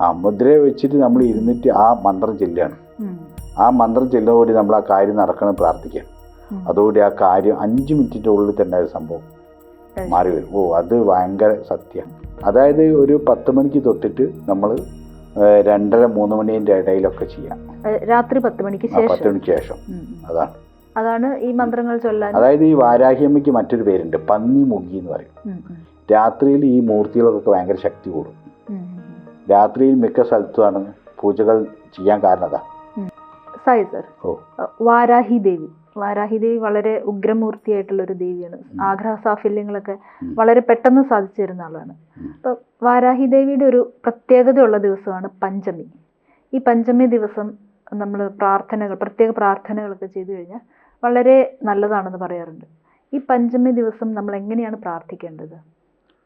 ആ മുദ്ര വെച്ചിട്ട് നമ്മൾ ഇരുന്നിട്ട് ആ മന്ത്രം ചെല്ലുകയാണ്. ആ മന്ത്രം ചെല്ലുന്നതോടെ നമ്മൾ ആ കാര്യം നടക്കണം പ്രാർത്ഥിക്കാം. അതോടെ ആ കാര്യം അഞ്ച് മിനിറ്റിന്റെ ഉള്ളിൽ തന്നെ അത് സംഭവം മാറി വരും. ഓ അത് ഭയങ്കര സത്യം. അതായത് ഒരു പത്ത് മണിക്ക് തൊട്ടിട്ട് നമ്മൾ രണ്ടര മൂന്ന് മണിന്റെ ഇടയിലൊക്കെ ചെയ്യാം. രാത്രി പത്ത് മണിക്ക് ശേഷം? പത്ത് മണിക്ക് ശേഷം. അതാണ്. അതാണ് ഈ മന്ത്രങ്ങൾ ചൊല്ലാൻ? അതായത് ഈ വാരാഹിയമ്മയ്ക്ക് മറ്റൊരു പേരുണ്ട് പന്നി മുഖി എന്ന് പറയും. രാത്രിയിൽ ഈ മൂർത്തികളൊക്കെ ഭയങ്കര ശക്തി കൂടും. രാത്രിയിൽ മിക്ക സ്ഥലത്തുമാണ് പൂജകൾ ചെയ്യാൻ കാരണം സായി സർ ഓ. വാരാഹി ദേവി. വാരാഹി ദേവി വളരെ ഉഗ്രമൂർത്തിയായിട്ടുള്ള ഒരു ദേവിയാണ്. ആഗ്രഹ സാഫല്യങ്ങളൊക്കെ വളരെ പെട്ടെന്ന് സാധിച്ചു തരുന്ന ആളാണ്. അപ്പോൾ അപ്പൊ വാരാഹി ദേവിയുടെ ഒരു പ്രത്യേകതയുള്ള ദിവസമാണ് പഞ്ചമി. ഈ പഞ്ചമി ദിവസം നമ്മൾ പ്രാർത്ഥനകൾ പ്രത്യേക പ്രാർത്ഥനകളൊക്കെ ചെയ്തു കഴിഞ്ഞാൽ വളരെ നല്ലതാണെന്ന് പറയാറുണ്ട്. ഈ പഞ്ചമി ദിവസം നമ്മൾ എങ്ങനെയാണ് പ്രാർത്ഥിക്കേണ്ടത്?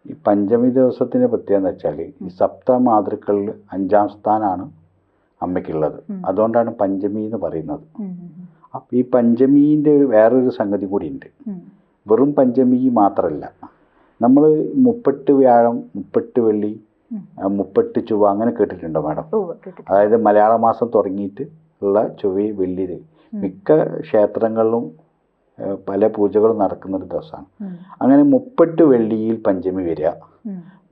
ഈ പഞ്ചമി ദിവസത്തിന്റെ പ്രത്യേകത എന്ന് വെച്ചാൽ ഈ സപ്ത മാതൃക്കളിൽ അഞ്ചാം സ്ഥാനമാണ് അമ്മയ്ക്കുള്ളത്. അതുകൊണ്ടാണ് പഞ്ചമി എന്ന് പറയുന്നത്. അപ്പോൾ ഈ പഞ്ചമീന്റെ ഒരു വേറൊരു സംഗതി കൂടി ഉണ്ട് വെറും പഞ്ചമി മാത്രമല്ല നമ്മൾ മുപ്പെട്ട് വ്യാഴം മുപ്പെട്ട് വെള്ളി മുപ്പെട്ട് ചൊവ്വ അങ്ങനെ കേട്ടിട്ടുണ്ടോ മാഡം? അതായത് മലയാള മാസം തുടങ്ങിയിട്ട് ഉള്ള ചൊവ്വ വെള്ളി മിക്ക ക്ഷേത്രങ്ങളിലും പല പൂജകളും നടക്കുന്ന ഒരു ദിവസമാണ് അങ്ങനെ മുപ്പെട്ട് വെള്ളിയിൽ പഞ്ചമി വരിക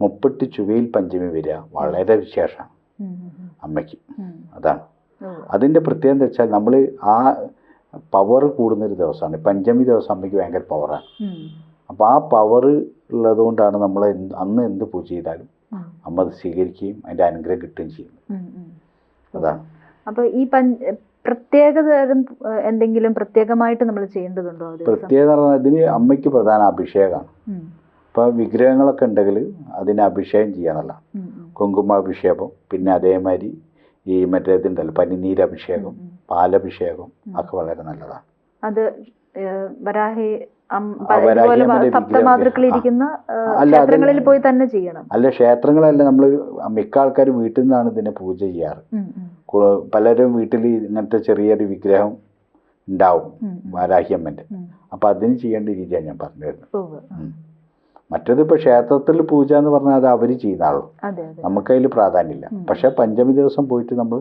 മുപ്പെട്ട് ചുവയിൽ പഞ്ചമി വരിക വളരെ വിശേഷമാണ് അമ്മയ്ക്ക്. അതാണ്. അതിന്റെ പ്രത്യേകത എന്താ വെച്ചാൽ നമ്മൾ ആ പവർ കൂടുന്നൊരു ദിവസമാണ്. പഞ്ചമി ദിവസം അമ്മയ്ക്ക് ഭയങ്കര പവറാണ്. അപ്പോൾ ആ പവർ ഉള്ളതുകൊണ്ടാണ് നമ്മൾ അന്ന് എന്ത് പൂജ ചെയ്താലും അമ്മ അത് സ്വീകരിക്കുകയും അതിന്റെ അനുഗ്രഹം കിട്ടുകയും ചെയ്യും ഉം, ഉം. അതാണ്. അപ്പൊ ഈ പഞ്ച പ്രത്യേക തരം ഏഹ്, എന്തെങ്കിലും പ്രത്യേകമായിട്ട് നമ്മൾ ചെയ്യേണ്ടതുണ്ടോ പ്രത്യേകത ഇതിന് അമ്മയ്ക്ക് പ്രധാന അഭിഷേകമാണ്. ഇപ്പൊ വിഗ്രഹങ്ങളൊക്കെ ഉണ്ടെങ്കിൽ അതിന് അഭിഷേകം ഉം, കുങ്കുമാഭിഷേകം പിന്നെ അതേമാതിരി ഈ മറ്റേ ഇതുണ്ടല്ലോ പനിനീരഭിഷേകം. പാലഭിഷേകം. ഒക്കെ വളരെ നല്ലതാണ്. അത് വരാഹി ക്ഷേത്രങ്ങളിൽ പോയി തന്നെ ചെയ്യണം. അല്ല ക്ഷേത്രങ്ങളല്ല നമ്മൾ മിക്ക ആൾക്കാരും വീട്ടിൽ നിന്നാണ് ഇതിനെ പൂജ ചെയ്യാറ്. പലരും വീട്ടിൽ ഇങ്ങനത്തെ ചെറിയൊരു വിഗ്രഹം ഉണ്ടാവും വാരാഹിയമ്മന്റെ ഉം. അപ്പം അതിന് ചെയ്യേണ്ട രീതിയാണ് ഞാൻ പറഞ്ഞു തരുന്നത് മറ്റത് ഇപ്പോൾ ക്ഷേത്രത്തിൽ പൂജ എന്ന് പറഞ്ഞാൽ അത് അവർ ചെയ്യുന്ന ആളും. അതെ അതെ. നമുക്കതിൽ പ്രാധാന്യമില്ല. പക്ഷേ പഞ്ചമി ദിവസം പോയിട്ട് നമ്മൾ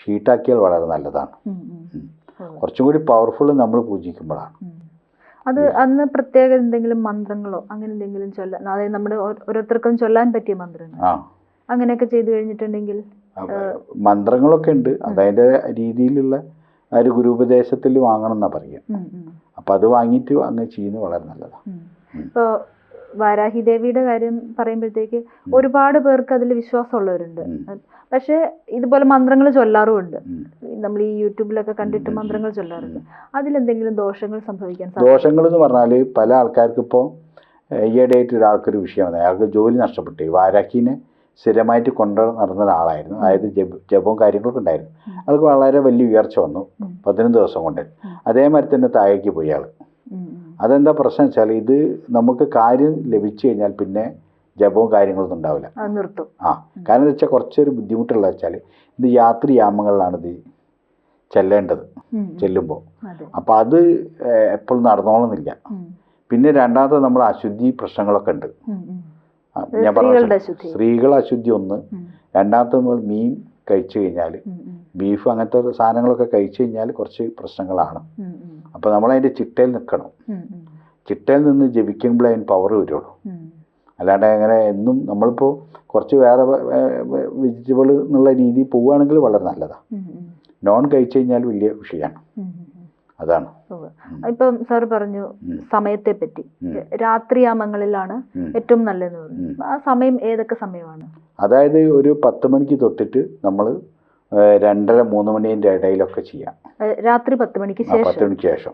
ഷീട്ടാക്കിയാൽ വളരെ നല്ലതാണ്. കുറച്ചും കൂടി പവർഫുൾ നമ്മൾ പൂജിക്കുമ്പോഴാണ്. അത് അന്ന് പ്രത്യേക എന്തെങ്കിലും മന്ത്രങ്ങളോ അങ്ങനെ എന്തെങ്കിലും ചൊല്ലാൻ അതായത് നമ്മുടെ ഓരോരുത്തർക്കും ചൊല്ലാൻ പറ്റിയ മന്ത്രങ്ങൾ. അങ്ങനെയൊക്കെ ചെയ്തു കഴിഞ്ഞിട്ടുണ്ടെങ്കിൽ മന്ത്രങ്ങളൊക്കെ ഉണ്ട്. അതതിന്റെ രീതിയിലുള്ള ആ ഒരു ഗുരുപദേശത്തിൽ വാങ്ങണം എന്നാ പറയുക അപ്പം അത് വാങ്ങിയിട്ട് അങ്ങ് ചെയ്യുന്നത് വളരെ നല്ലതാണ്. വാരാഹി ദേവിയുടെ കാര്യം പറയുമ്പോഴത്തേക്ക് ഒരുപാട് പേർക്ക് അതിൽ വിശ്വാസമുള്ളവരുണ്ട്. പക്ഷേ ഇതുപോലെ മന്ത്രങ്ങൾ ചൊല്ലാറുമുണ്ട്. നമ്മൾ ഈ യൂട്യൂബിലൊക്കെ കണ്ടിട്ട് മന്ത്രങ്ങൾ ചൊല്ലാറുണ്ട്. അതിലെന്തെങ്കിലും ദോഷങ്ങൾ സംഭവിക്കാൻ ദോഷങ്ങൾ എന്ന് പറഞ്ഞാൽ പല ആൾക്കാർക്കും ഇപ്പോൾ ഈയിടെയായിട്ട് ഒരാൾക്കൊരു വിഷയമാണ്. അയാൾക്ക് ജോലി നഷ്ടപ്പെട്ടു. വാരാഹിനെ വാരാക്കിനെ സ്ഥിരമായിട്ട് കൊണ്ടു നടന്ന ഒരാളായിരുന്നു. അതായത് ജപ ജപവും കാര്യങ്ങളൊക്കെ ഉണ്ടായിരുന്നു. അയാൾക്ക് വളരെ വലിയ ഉയർച്ച വന്നു. ഉം. പതിനൊന്ന് ദിവസം കൊണ്ട്. അതേമാതിരി തന്നെ താഴേക്ക് പോയി ആൾ. അതെന്താ പ്രശ്നം വെച്ചാൽ ഇത് നമുക്ക് കാര്യം ലഭിച്ചു കഴിഞ്ഞാൽ പിന്നെ ജപവും കാര്യങ്ങളൊന്നും ഉണ്ടാവില്ല. നിർത്തും. ആ കാരണം എന്താ വെച്ചാൽ കുറച്ചൊരു ബുദ്ധിമുട്ടുള്ള വെച്ചാൽ ഇത് യാത്രയാമങ്ങളിലാണ് ഇത് ചെല്ലേണ്ടത്. ചെല്ലുമ്പോൾ അപ്പോൾ അത്. എപ്പോഴും നടന്നോളുന്നില്ല. പിന്നെ രണ്ടാമത് നമ്മൾ അശുദ്ധി പ്രശ്നങ്ങളൊക്കെ ഉണ്ട്. ഞാൻ പറഞ്ഞു. സ്ത്രീകൾ അശുദ്ധി ഒന്ന്. രണ്ടാമത്തെ നമ്മൾ മീൻ കഴിച്ചു കഴിഞ്ഞാൽ ബീഫ് അങ്ങനത്തെ സാധനങ്ങളൊക്കെ കഴിച്ചു കഴിഞ്ഞാൽ കുറച്ച് പ്രശ്നങ്ങളാണ്. അപ്പോൾ നമ്മൾ നമ്മളതിന്റെ ചിട്ടയിൽ നിൽക്കണം. ചിട്ടയിൽ നിന്ന് ജപിക്കുമ്പോഴേ അതിന് പവർ വരുള്ളൂ. അല്ലാണ്ട് അങ്ങനെ എന്നും നമ്മളിപ്പോൾ കുറച്ച് വേറെ വെജിറ്റബിൾ എന്നുള്ള രീതിയിൽ പോവുകയാണെങ്കിൽ വളരെ നല്ലതാണ് നോൺ കഴിച്ചു കഴിഞ്ഞാൽ വലിയ വിഷയമാണ്. അതാണ്. ഇപ്പം സാർ പറഞ്ഞു. സമയത്തെ പറ്റി. രാത്രിയാമങ്ങളിലാണ് ഏറ്റവും നല്ലതെന്ന് പറഞ്ഞു. ആ സമയം ഏതൊക്കെ സമയമാണ്? അതായത് ഒരു പത്ത് മണിക്ക് തൊട്ടിട്ട് നമ്മൾ രണ്ടര മൂന്ന് മണിന്റെ ഇടയിലൊക്കെ ചെയ്യാം. രാത്രി പത്ത് മണിക്ക് ശേഷം പത്ത് മണിക്ക് ശേഷം.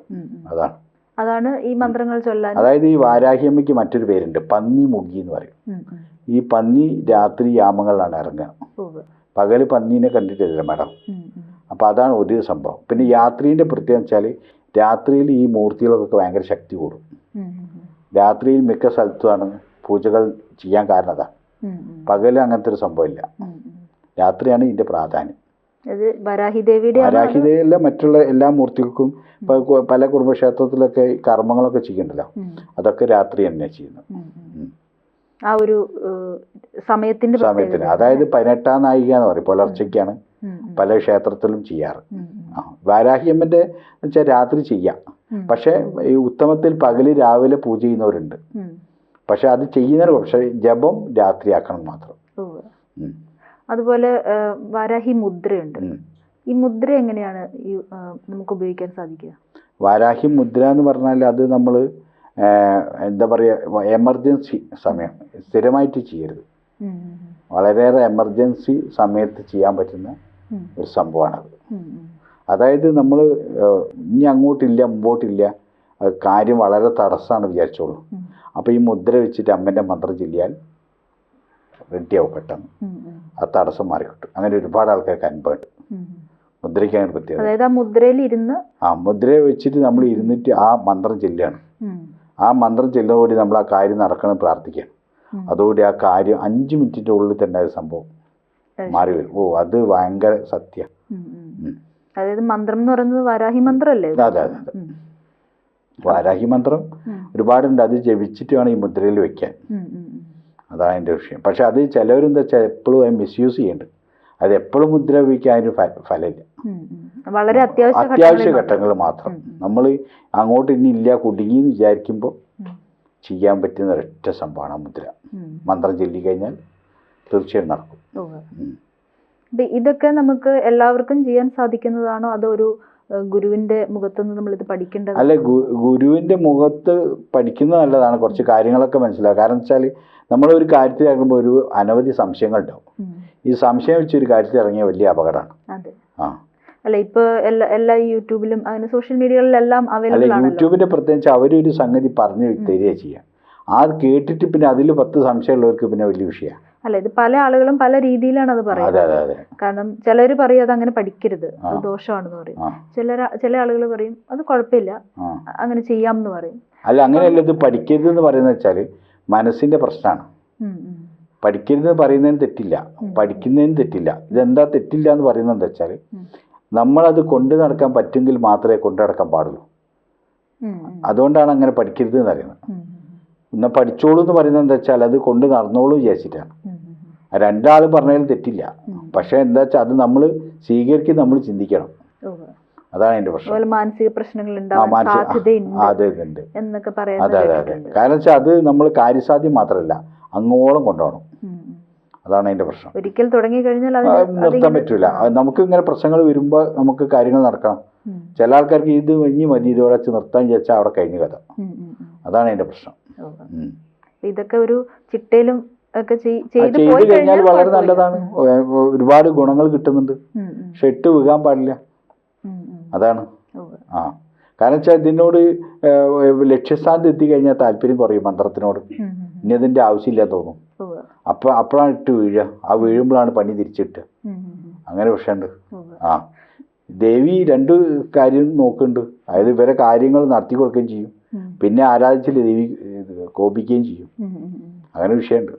അതാണ്. അതാണ് ഈ മന്ത്രങ്ങൾ ചൊല്ലാൻ അതായത് ഈ വാരാഹിയമ്മയ്ക്ക് മറ്റൊരു പേരുണ്ട് പന്നി മുഖി എന്ന് പറയും. ഈ പന്നി രാത്രി യാമങ്ങളിലാണ് ഇറങ്ങുക. പകൽ പന്നീനെ കണ്ടിട്ടില്ല മാഡം. അപ്പോൾ അതാണ് ഒരു സംഭവം. പിന്നെ യാത്രീന്റെ പ്രത്യേകത വെച്ചാൽ രാത്രിയിൽ ഈ മൂർത്തികൾക്കൊക്കെ ഭയങ്കര ശക്തി കൂടും. രാത്രിയിൽ മിക്ക സ്ഥലത്തുമാണ് പൂജകൾ ചെയ്യാൻ കാരണം അതാ. പകൽ അങ്ങനത്തെ ഒരു സംഭവമില്ല. രാത്രിയാണ് ഇതിന്റെ പ്രാധാന്യം. ഇത് വരാഹി ദേവിയുടെ വാരാഹിതയല്ല മറ്റുള്ള എല്ലാ മൂർത്തികൾക്കും പല കുടുംബക്ഷേത്രത്തിലൊക്കെ കർമ്മങ്ങളൊക്കെ ചെയ്യണ്ടല്ലോ അതൊക്കെ രാത്രി തന്നെ ചെയ്യുന്നു. ആ ഒരു സമയത്തിന്റെ സമയത്തിന്. അതായത് പതിനെട്ടാം നായിക എന്ന് പറയും. പുലർച്ചയ്ക്കാണ്. പല ക്ഷേത്രത്തിലും ചെയ്യാറ്. ആ വാരാഹിയമ്മന്റെ വെച്ചാൽ രാത്രി ചെയ്യാം. പക്ഷേ ഈ ഉത്തമത്തിൽ പകൽ രാവിലെ പൂജ ചെയ്യുന്നവരുണ്ട്. പക്ഷെ അത് ചെയ്യുന്നവർ പക്ഷേ ജപം രാത്രിയാക്കണം മാത്രം. അതുപോലെ വാരാഹി മുദ്രയുണ്ട്. ഈ മുദ്ര എങ്ങനെയാണ് ഈ നമുക്ക് ഉപയോഗിക്കാൻ സാധിക്കുക? വാരാഹി മുദ്ര എന്ന് പറഞ്ഞാൽ അത് നമ്മൾ എന്താ പറയുക എമർജൻസി സമയം. സ്ഥിരമായിട്ട് ചെയ്യരുത്. വളരെയേറെ എമർജൻസി സമയത്ത് ചെയ്യാൻ പറ്റുന്ന ഒരു സംഭവമാണത്. അതായത് നമ്മൾ ഇനി അങ്ങോട്ടില്ല മുമ്പോട്ടില്ല കാര്യം വളരെ തടസ്സമാണ് വിചാരിച്ചോളൂ. അപ്പോൾ ഈ മുദ്ര വെച്ചിട്ട് അമ്മന്റെ മന്ത്രം ചൊല്ലിയാൽ റെഡിയാവും പെട്ടെന്ന്. ആ തടസ്സം മാറിക്കിട്ടും. അങ്ങനെ ഒരുപാട് ആൾക്കാർക്ക് അനുഭവമുണ്ട്. മുദ്രയ്ക്ക് അങ്ങനെ പ്രത്യേകത. അതായത് ആ മുദ്രയിൽ ഇരുന്ന് ആ മുദ്ര വെച്ചിട്ട് നമ്മൾ ഇരുന്നിട്ട് ആ മന്ത്രം ചെല്ലുകയാണ്. ആ മന്ത്രം ചെല്ലുന്നതോടെ നമ്മൾ ആ കാര്യം നടക്കണം പ്രാർത്ഥിക്കുകയാണ്. അതോടെ ആ കാര്യം അഞ്ച് മിനിറ്റിന്റെ ഉള്ളിൽ തന്നെ അത് സംഭവം. മാറി വരും. ഓ അത് ഭയങ്കര സത്യ. അതായത് മന്ത്രം എന്ന് പറയുന്നത് വാരാഹി മന്ത്രമല്ലേ? അതെ അതെ അതെ. വാരാഹി മന്ത്രം ഒരുപാടുണ്ട്. അത് ജപിച്ചിട്ട് വേണം ഈ മുദ്രയിൽ വെക്കാൻ. അതാണ് എന്റെ വിഷയം. പക്ഷെ അത് ചിലവരെന്താ വെച്ചാൽ എപ്പോഴും അത് മിസ്യൂസ് ചെയ്യുന്നുണ്ട് അത് എപ്പോഴും മുദ്ര ഉപയോഗിക്കാൻ അതിന് ഫലമില്ല. വളരെ അത്യാവശ്യ അത്യാവശ്യ ഘട്ടങ്ങൾ മാത്രം. നമ്മൾ അങ്ങോട്ട് ഇനി ഇല്ല കുടുങ്ങി എന്ന് വിചാരിക്കുമ്പോൾ ചെയ്യാൻ പറ്റുന്ന ഒരൊറ്റ സംഭവമാണ് മുദ്ര. മന്ത്രം ചൊല്ലിക്കഴിഞ്ഞാൽ തീർച്ചയായും നടക്കും. ഇതൊക്കെ നമുക്ക് എല്ലാവർക്കും ചെയ്യാൻ സാധിക്കുന്നതാണോ? അതോ ഒരു ഗുരുവിന്റെ മുഖത്ത് നിന്ന് നമ്മൾ ഇത് പഠിക്കേണ്ടത്? അല്ലെ ഗുരുവിന്റെ മുഖത്ത് പഠിക്കുന്നത് നല്ലതാണ്. കുറച്ച് കാര്യങ്ങളൊക്കെ മനസ്സിലാക്കുക കാരണം വെച്ചാൽ നമ്മൾ കാര്യത്തിൽ ഇറങ്ങുമ്പോൾ ഒരു അനവധി സംശയങ്ങൾ ഉണ്ടാവും ഈ സംശയം വെച്ച് ഒരു കാര്യത്തിൽ ഇറങ്ങിയ വലിയ അപകടമാണ്. ആ. അല്ല ഇപ്പൊ എല്ലാ എല്ലാ യൂട്യൂബിലും അങ്ങനെ സോഷ്യൽ മീഡിയകളിലെല്ലാം അവൈലബിൾ ആണ് യൂട്യൂബിന്റെ പ്രത്യേകിച്ച് അവരൊരു സംഗതി പറഞ്ഞു തരിക ചെയ്യാം. ആ കേട്ടിട്ട് പിന്നെ അതിൽ പത്ത് സംശയമുള്ളവർക്ക് പിന്നെ വലിയ വിഷയമാണ്. അല്ല ഇത് പല ആളുകളും പല രീതിയിലാണ് അത് പറയുന്നത്. കാരണം ചിലർ പറയും അത് അങ്ങനെ പഠിക്കരുത് അത് ദോഷമാണെന്ന് പറയും. ചില ചില ആളുകൾ പറയും അത് കുഴപ്പമില്ല അങ്ങനെ ചെയ്യാം എന്ന് പറയും. അല്ല അങ്ങനെയല്ല ഇത് പഠിക്കരുത് എന്ന് പറയുന്നത് വെച്ചാൽ മനസ്സിന്റെ പ്രശ്നമാണ്. പഠിക്കരുത് പറയുന്നതിന് തെറ്റില്ല. പഠിക്കുന്നതിന് തെറ്റില്ല. ഇതെന്താ തെറ്റില്ല എന്ന് പറയുന്നത് എന്താ വെച്ചാൽ. നമ്മളത് കൊണ്ടു നടക്കാൻ പറ്റുമെങ്കിൽ മാത്രമേ കൊണ്ടു നടക്കാൻ പാടുള്ളൂ. അതുകൊണ്ടാണ് അങ്ങനെ പഠിക്കരുത് എന്ന് പറയുന്നത്. എന്നാൽ പഠിച്ചോളൂ എന്ന് പറയുന്നത് എന്താ വെച്ചാൽ അത് കൊണ്ട് നടന്നോളൂ വിചാരിച്ചിട്ടാണ്. രണ്ടാൾ പറഞ്ഞാലും തെറ്റില്ല. പക്ഷെ എന്താ വെച്ചാൽ അത് നമ്മൾ സ്വീകരിക്കും നമ്മൾ ചിന്തിക്കണം. അതാണ് എന്റെ പ്രശ്നം. മാനസിക പ്രശ്നങ്ങൾ അതെ ഉണ്ട്. അതെ അതെ അതെ. കാരണം വെച്ചാൽ അത് നമ്മൾ കാര്യസാധ്യം മാത്രമല്ല അങ്ങോളം കൊണ്ടുപോകണം. അതാണ് അതിന്റെ പ്രശ്നം. ഒരിക്കൽ തുടങ്ങി കഴിഞ്ഞാൽ നിർത്താൻ പറ്റില്ല പറ്റൂല. നമുക്ക് ഇങ്ങനെ പ്രശ്നങ്ങൾ വരുമ്പോൾ നമുക്ക് കാര്യങ്ങൾ നടക്കണം. ചില ആൾക്കാർക്ക് ഇത് ഇനി മതി ഇതോടെ വെച്ച് നിർത്താൻ വിചാരിച്ചാൽ അവിടെ കഴിഞ്ഞ കഥ. അതാണ് അതിന്റെ പ്രശ്നം. ഇതൊക്കെ ഒരു ചിട്ടയിലും ഒക്കെ ചെയ്ത് പോയി കഴിഞ്ഞാൽ വളരെ നല്ലതാണ്. ഒരുപാട് ഗുണങ്ങൾ കിട്ടുന്നുണ്ട്. പക്ഷെ ഇട്ട് വീകാൻ പാടില്ല. അതാണ്. ആ. കാരണം വെച്ചാൽ ഇതിനോട് ലക്ഷ്യസ്ഥാനത്ത് എത്തിക്കഴിഞ്ഞാൽ താല്പര്യം കുറയും മന്ത്രത്തിനോട്. ഇനി അതിന്റെ ആവശ്യമില്ല തോന്നും. അപ്പൊ അപ്പോഴാണ് ഇട്ട് വീഴുക. ആ വീഴുമ്പോഴാണ് പണി തിരിച്ചിട്ട്. അങ്ങനെ വിഷയമുണ്ട്. ആ. ദേവി രണ്ട് കാര്യം നോക്കുന്നുണ്ട്. അതായത് ഇവരെ കാര്യങ്ങൾ നടത്തി കൊടുക്കുകയും ചെയ്യും. പിന്നെ ആരാധിച്ചില്ല ദേവി കോപിക്കുകയും ചെയ്യും. അങ്ങനെ വിഷയമുണ്ട്.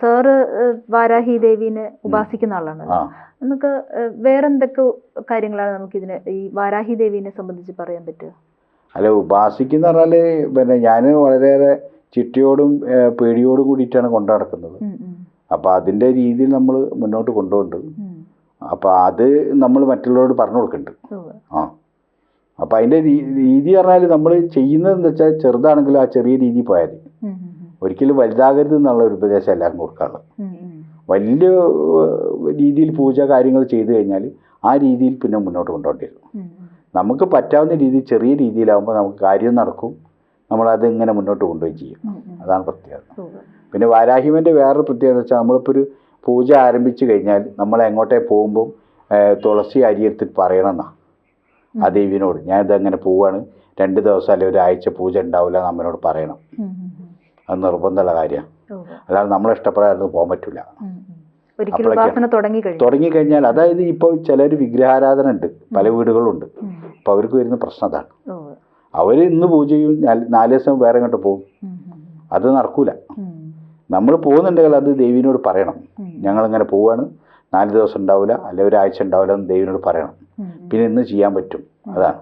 സാറ് വാരാഹി ദേവീനെ ഉപാസിക്കുന്ന ആളാണ് നമുക്ക് വേറെ വേറെന്തൊക്കെ കാര്യങ്ങളാണ് നമുക്ക് ഇതിന് ഈ വാരാഹി ദേവീനെ സംബന്ധിച്ച് പറയാൻ പറ്റുക? അല്ല ഉപാസിക്കുന്ന പറഞ്ഞാൽ പിന്നെ ഞാൻ വളരെയേറെ ചിട്ടയോടും പേടിയോടും കൂടിയിട്ടാണ് കൊണ്ടു നടക്കുന്നത്. ഉം, ഉം, അപ്പോൾ അതിന്റെ രീതിയിൽ നമ്മൾ മുന്നോട്ട് കൊണ്ടുപോകുന്നുണ്ട്. അപ്പൊ അത് നമ്മൾ മറ്റുള്ളവരോട് പറഞ്ഞു കൊടുക്കുന്നുണ്ട്. ആ. അപ്പോൾ അതിന്റെ രീതി പറഞ്ഞാൽ നമ്മൾ ചെയ്യുന്നത് എന്താ വെച്ചാൽ ചെറുതാണെങ്കിലും ആ ചെറിയ രീതിയിൽ പോയാൽ മതി. ഒരിക്കലും വലുതാകരുത് എന്നുള്ള ഒരു ഉപദേശം എല്ലാവർക്കും കൊടുക്കാറുള്ളത്. വലിയ രീതിയിൽ പൂജ കാര്യങ്ങൾ ചെയ്തു കഴിഞ്ഞാൽ ആ രീതിയിൽ പിന്നെ മുന്നോട്ട് കൊണ്ടുപോകേണ്ടി വരും. നമുക്ക് പറ്റാവുന്ന രീതി ചെറിയ രീതിയിലാകുമ്പോൾ നമുക്ക് കാര്യം നടക്കും നമ്മളത് ഇങ്ങനെ മുന്നോട്ട് കൊണ്ടുപോയി ചെയ്യും. അതാണ് പ്രത്യേകത. പിന്നെ വാരാഹിമന്റെ വേറൊരു പ്രത്യേകത വെച്ചാൽ നമ്മളിപ്പോൾ ഒരു പൂജ ആരംഭിച്ചു കഴിഞ്ഞാൽ നമ്മൾ എങ്ങോട്ടേ പോകുമ്പോൾ തുളസി അരിയെടുത്ത് പറയണമെന്നാ ആ ദേവിനോട് ഞാനിതങ്ങനെ പോവാണ് രണ്ട് ദിവസം അല്ലെങ്കിൽ ഒരാഴ്ച പൂജ ഉണ്ടാവില്ല എന്ന് അമ്മനോട് പറയണം. അത് നിർബന്ധമുള്ള കാര്യമാണ്. അല്ലാതെ നമ്മളെ ഇഷ്ടപ്പെടാതെ പോകാൻ പറ്റില്ല തുടങ്ങിക്കഴിഞ്ഞാൽ അതായത് ഇപ്പോൾ ചിലർ വിഗ്രഹാരാധന ഉണ്ട്. പല വീടുകളുണ്ട്. അപ്പോൾ അവർക്ക് വരുന്ന പ്രശ്നം അതാണ്. അവർ ഇന്ന് പൂജ ചെയ്യും നാല് ദിവസം വേറെ ഇങ്ങോട്ട് പോകും? അത് നടക്കൂല. നമ്മൾ പോകുന്നുണ്ടെങ്കിൽ അത് ദേവിനോട് പറയണം. ഞങ്ങൾ ഞങ്ങളിങ്ങനെ പോവാണ്. നാല് ദിവസം ഉണ്ടാവില്ല അല്ലെ ഒരാഴ്ച ഉണ്ടാവില്ല എന്ന് ദേവിനോട് പറയണം. പിന്നെ ഇന്ന് ചെയ്യാൻ പറ്റും. അതാണ്.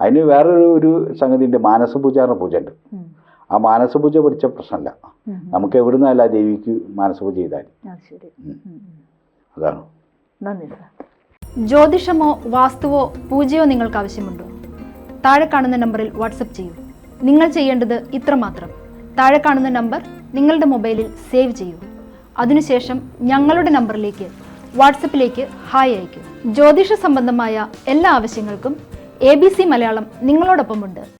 അതിന് വേറൊരു ഒരു സംഗതി ഉണ്ട് മാനസ പൂജ എന്ന പൂജ ഉണ്ട്. ആ മാനസപൂജ പഠിച്ച പ്രശ്നമല്ല. നമുക്ക് എവിടുന്നല്ല അല്ല ദേവിക്ക് മാനസപൂജ ചെയ്താൽ. അതാണ്. നന്ദി സർ. ജ്യോതിഷമോ വാസ്തുവോ പൂജയോ നിങ്ങൾക്ക് ആവശ്യമുണ്ടോ? താഴെ കാണുന്ന നമ്പറിൽ വാട്സപ്പ് ചെയ്യൂ. നിങ്ങൾ ചെയ്യേണ്ടത് ഇത്രമാത്രം താഴെ കാണുന്ന നമ്പർ നിങ്ങളുടെ മൊബൈലിൽ സേവ് ചെയ്യൂ. അതിനുശേഷം ഞങ്ങളുടെ നമ്പറിലേക്ക് വാട്സപ്പിലേക്ക് ഹായ് അയയ്ക്കൂ. ജ്യോതിഷ സംബന്ധമായ എല്ലാ ആവശ്യങ്ങൾക്കും എ ബി സി മലയാളം നിങ്ങളോടൊപ്പമുണ്ട്.